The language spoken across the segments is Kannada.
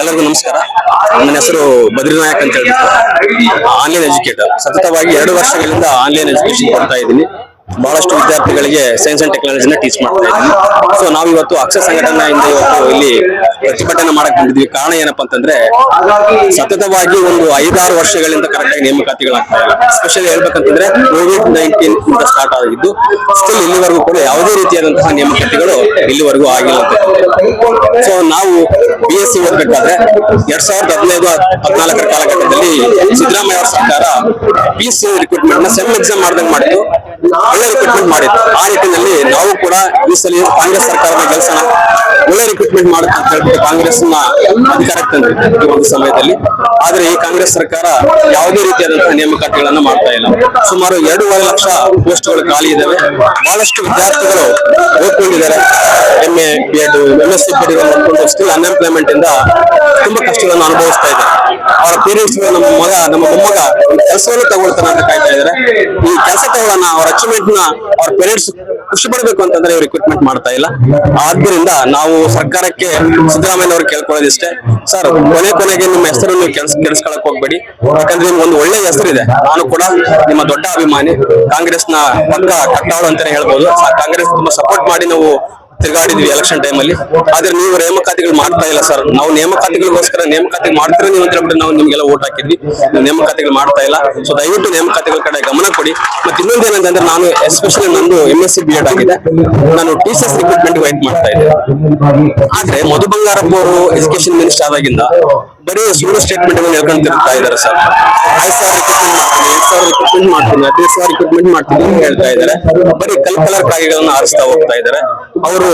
ಎಲ್ಲರಿಗೂ ನಮಸ್ಕಾರ. ನನ್ನ ಹೆಸರು ಬದ್ರಿನಾಯಕ್ ಅಂತ ಹೇಳಿ ಆನ್ಲೈನ್ ಎಜುಕೇಟರ್. ಸತತವಾಗಿ ಎರಡು ವರ್ಷಗಳಿಂದ ಆನ್ಲೈನ್ ಎಜುಕೇಶನ್ ಕೊಡ್ತಾ ಇದ್ದೀನಿ. ಬಹಳಷ್ಟು ವಿದ್ಯಾರ್ಥಿಗಳಿಗೆ ಸೈನ್ಸ್ ಅಂಡ್ ಟೆಕ್ನಾಲಜಿನ ಟೀಚ್ ಮಾಡ್ತಾ ಇದ್ದೀವಿ ಸೊ ನಾವಿವತ್ತು ಅಕ್ಷರ ಇಂದ ಇವತ್ತು ಇಲ್ಲಿ ಪ್ರತಿಭಟನೆ ಮಾಡಕ್ ಬಂದಿದ್ವಿ ಕಾರಣ ಏನಪ್ಪಾ ಅಂತಂದ್ರೆ, ಸತತವಾಗಿ ಒಂದು ಐದಾರು ವರ್ಷಗಳಿಂದ ಕರೆಕ್ಟ್ ಆಗಿ ನೇಮಕಾತಿಗಳಾಗ್ತಾ ಇಲ್ಲ. ಸ್ಪೆಷಲಿ ಹೇಳ್ಬೇಕಂತಂದ್ರೆ ಕೋವಿಡ್ ನೈನ್ಟೀನ್ ಇಂದ ಸ್ಟಾರ್ಟ್ ಆಗಿದ್ದು ಸ್ಟಿಲ್ ಇಲ್ಲಿವರೆಗೂ ಕೂಡ ಯಾವುದೇ ರೀತಿಯಾದಂತಹ ನೇಮಕಾತಿಗಳು ಇಲ್ಲಿವರೆಗೂ ಆಗಿಲ್ಲ ಅಂತ ಸೊ ನಾವು ಬಿ ಎಸ್ ಸಿ ಓದ್ಬೇಕಾದ್ರೆ ಎರಡ್ ಸಾವಿರದ ಹದಿನೈದು, ಹದಿನಾಲ್ಕರ ಕಾಲಘಟ್ಟದಲ್ಲಿ ಸಿದ್ದರಾಮಯ್ಯ ಸರ್ಕಾರ ಪಿ ಸಿ ರಿಕ್ರೂಟ್ಮೆಂಟ್ನ ಸೆಮ್ ಎಕ್ಸಾಮ್ ಮಾಡ್ದಂಗ್ ಮಾಡಿತ್ತು ಒಳ್ಳೆ ರಿಕ್ರೂಟ್ಮೆಂಟ್ ಮಾಡಿತ್ತು ಆ ನಿಟ್ಟಿನಲ್ಲಿ ನಾವು ಕೂಡ ಈ ಸಲ ಕಾಂಗ್ರೆಸ್ ಸರ್ಕಾರದ ಕೆಲಸನ ಒಳ್ಳೆ ರಿಕ್ರೂಟ್ಮೆಂಟ್ ಮಾಡುತ್ತೆ ಅಂತ ಹೇಳ್ಬಿಟ್ಟು ಕಾಂಗ್ರೆಸ್ನ ಅಧಿಕಾರಕ್ಕೆ ತಂದಿತ್ತು ಒಂದು ಸಮಯದಲ್ಲಿ. ಆದ್ರೆ ಈ ಕಾಂಗ್ರೆಸ್ ಸರ್ಕಾರ ಯಾವುದೇ ರೀತಿಯಾದಂತಹ ನೇಮಕಾತಿಗಳನ್ನ ಮಾಡ್ತಾ ಇಲ್ಲ. ಸುಮಾರು ಎರಡೂವರೆ ಲಕ್ಷ ಪೋಸ್ಟ್ಗಳು ಖಾಲಿ ಇದಾವೆ. ಬಹಳಷ್ಟು ವಿದ್ಯಾರ್ಥಿಗಳು ಓದ್ಕೊಂಡಿದ್ದಾರೆ. M A B Ed S C unemployment ಇಂದ ತುಂಬಾ ಕಷ್ಟಗಳನ್ನು ಅನುಭವಿಸ್ತಾ ಇದ್ದಾರೆ. ಅವರ ಪೇರೆಂಟ್ಸ್ ನಮ್ಮ ಮಗ, ನಮ್ಮ ಮೊಮ್ಮಗ ಕೆಲಸವನ್ನು ತಗೊಳ್ತಾನ ಅಂತ ಕಾಯ್ತಾ ಇದಾರೆ ಈ ಕೆಲಸ ತಗೊಳ್ಳೋಣ, ಅವ್ರ ಅಚೀವ್ಮೆಂಟ್ನ ಅವ್ರ ಪೇರೆಂಟ್ಸ್ ಖುಷಿ ಪಡಬೇಕು ಅಂತಂದ್ರೆ ಇವ್ರು ಇಕ್ವಿಪ್ಮೆಂಟ್ ಮಾಡ್ತಾ ಇಲ್ಲ. ಆದ್ರಿಂದ ನಾವು ಸರ್ಕಾರಕ್ಕೆ ಸಿದ್ದರಾಮಯ್ಯ ಅವ್ರು ಕೇಳ್ಕೊಳ್ಳೋದಿಷ್ಟೇ. ಸರ್, ಕೊನೆ ಕೊನೆಗೆ ನಿಮ್ಮ ಹೆಸರನ್ನು ಕೆಲಸ ಕೆಡಿಸ್ಕೊಳಕ್ ಹೋಗ್ಬೇಡಿ. ಯಾಕಂದ್ರೆ ನಿಮ್ಗೆ ಒಂದು ಒಳ್ಳೆ ಹೆಸರಿದೆ. ನಾನು ಕೂಡ ನಿಮ್ಮ ದೊಡ್ಡ ಅಭಿಮಾನಿ. ಕಾಂಗ್ರೆಸ್ನ ಪಕ್ಕ ಕಟ್ಟಾಳು ಅಂತಾನೆ ಹೇಳ್ಬೋದು. ಕಾಂಗ್ರೆಸ್ ತುಂಬಾ ಸಪೋರ್ಟ್ ಮಾಡಿ ನಾವು ತಿರುಗಾಡಿದ್ವಿ ಎಲೆಕ್ಷನ್ ಟೈಮಲ್ಲಿ ಆದ್ರೆ ನೀವು ನೇಮಕಾತಿಗಳು ಮಾಡ್ತಾ ಇಲ್ಲ ಸರ್ ನಾವು ನೇಮಕಾತಿಗಳಿಗೋಸ್ಕರ ನೇಮಕಾತಿ ಮಾಡ್ತೀರಾ ನೀವು ಅಂತ ಹೇಳ್ಬಿಟ್ಟು ನಾವು ನಿಮ್ಗೆಲ್ಲ ಓಟ್ ಹಾಕಿದ್ವಿ. ನೇಮಕಾತಿಗಳು ಮಾಡ್ತಾ ಇಲ್ಲ. ಸೊ ದಯವಿಟ್ಟು ನೇಮಕಾತಿಗಳ ಕಡೆ ಗಮನ ಕೊಡಿ. ಮತ್ತೆ ಇನ್ನೊಂದು ಏನಂತಂದ್ರೆ ನಾನು ಎಸ್ಪೆಷಲಿ ನಂದು M S C B Ed ಆಗಿದೆ. ನಾನು ಟೀಚರ್ಸ್ ರಿಕ್ರೂಟ್ಮೆಂಟ್ ವೈಟ್ ಮಾಡ್ತಾ ಇದ್ದೆ. ಆದ್ರೆ ಮಧು ಬಂಗಾರಪ್ಪ ಅವರು ಎಜುಕೇಶನ್ ಮಿನಿಸ್ಟರ್ ಆದಾಗಿಂದ ಬರೀ ಸುಳ್ಳು ಸ್ಟೇಟ್ಮೆಂಟ್ ಹೇಳ್ಕೊಂಡು ತಿರುಗ್ತಾ ಇದ್ದಾರೆ ಸರ್ ರಿಕ್ರೂಟ್ಮೆಂಟ್ ಮಾಡ್ತೀನಿ ರಿಕ್ರೂಟ್ಮೆಂಟ್ ಮಾಡ್ತೀನಿ ಅಂತ ಹೇಳ್ತಾ ಇದ್ದಾರೆ. ಬರೀ ಕಲ್ ಕಲರ್ ಕಾಯಿಗಳನ್ನ ಆರಿಸ್ತಾ ಹೋಗ್ತಾ ಇದ್ದಾರೆ. ಅವರು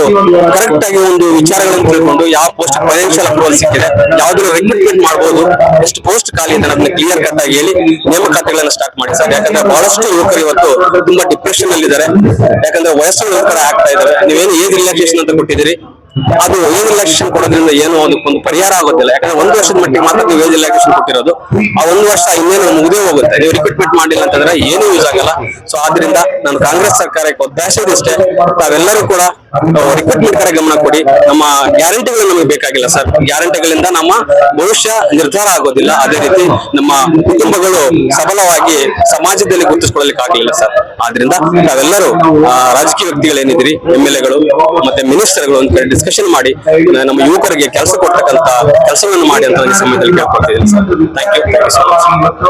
ಕರೆಕ್ಟ್ ಆಗಿ ಒಂದು ವಿಚಾರಗಳನ್ನು ತಿಳ್ಕೊಂಡು ಯಾವ ಪೋಸ್ಟ್ ಫೈನಾನ್ಷಿಯಲ್ ಅಪ್ರೂವಲ್ ಸಿಕ್ಕಿದೆ ಯಾವ್ದು ರಿಕ್ರೂಟ್ಮೆಂಟ್ ಮಾಡಬಹುದು ಎಷ್ಟು ಪೋಸ್ಟ್ ಖಾಲಿ ಇದೆ ಅದನ್ನ ಕ್ಲಿಯರ್ ಕಟ್ ಆಗಿ ಹೇಳಿ ನೇಮಕಾತಿಗಳನ್ನ ಸ್ಟಾರ್ಟ್ ಮಾಡಿ ಸರ್. ಯಾಕಂದ್ರೆ ಬಹಳಷ್ಟು ಯುವಕರು ಇವತ್ತು ತುಂಬಾ ಡಿಪ್ರೆಷನ್ ಅಲ್ಲಿ ಇದ್ದಾರೆ ಯಾಕಂದ್ರೆ ವಯಸ್ಸು ಯುವಕರ ಆಗ್ತಾ ಇದ್ದಾರೆ. ನೀವೇನು ಏಜ್ ರಿಲ್ಯಾಕ್ಸೇಷನ್ ಅಂತ ಕೊಟ್ಟಿದ್ದೀರಿ? ಅದು ಏಜ್ ರಿಲ್ಯಾಕ್ಸೇಷನ್ ಕೊಡೋದ್ರಿಂದ ಏನು ಅದಕ್ಕೊಂದು ಪರಿಹಾರ ಆಗೋದಿಲ್ಲ. ಯಾಕಂದ್ರೆ ಒಂದು ವರ್ಷದ ಮಟ್ಟಿಗೆ ಮಾತ್ರ ನೀವು ಏಜ್ ರಿಲ್ಯಾಕ್ಸೇಷನ್ ಕೊಟ್ಟಿರೋದು. ಆ ಒಂದು ವರ್ಷ ಇನ್ನೇನು ಮುಗಿದೇ ಹೋಗುತ್ತೆ. ನೀವು ರಿಕ್ರೂಟ್ಮೆಂಟ್ ಮಾಡಿಲ್ಲ ಅಂತಂದ್ರೆ ಏನು ಯೂಸ್ ಆಗಲ್ಲ. ಸೊ ಆದ್ರಿಂದ ನಾನು ಕಾಂಗ್ರೆಸ್ ಸರ್ಕಾರಕ್ಕೆ ಒತ್ತಾಯಿಸೋದಿಷ್ಟೇ ತಾವೆಲ್ಲರೂ ಕೂಡ ರಿಕ್ರೂಟ್ಮೆಂಟ್ ಕಡೆ ಗಮನ ಕೊಡಿ. ನಮ್ಮ ಗ್ಯಾರಂಟಿಗಳು ನಮಗೆ ಬೇಕಾಗಿಲ್ಲ ಸರ್. ಗ್ಯಾರಂಟಿಗಳಿಂದ ನಮ್ಮ ಭವಿಷ್ಯ ನಿರ್ಧಾರ ಆಗೋದಿಲ್ಲ. ಅದೇ ರೀತಿ ನಮ್ಮ ಕುಟುಂಬಗಳು ಸಬಲವಾಗಿ ಸಮಾಜದಲ್ಲಿ ಗುರುತಿಸಿಕೊಳ್ಳಲಿಕ್ಕೆ ಆಗಲಿಲ್ಲ ಸರ್. ಆದ್ರಿಂದ ತಾವೆಲ್ಲರೂ ರಾಜಕೀಯ ವ್ಯಕ್ತಿಗಳೇನಿದ್ದೀರಿ ಎಂ ಎಲ್ ಎಗಳು ಮತ್ತೆ ಮಿನಿಸ್ಟರ್ಗಳು ಅಂತ ಡಿಸ್ಕಷನ್ ಮಾಡಿ ನಮ್ಮ ಯುವಕರಿಗೆ ಕೆಲಸ ಕೊಡ್ತಕ್ಕಂತ ಕೆಲಸವನ್ನು ಮಾಡಿ ಅಂತ ಈ ಸಮಯದಲ್ಲಿ ಕೇಳ್ಕೊಳ್ತಿದ್ದೀನಿ sir thank you so much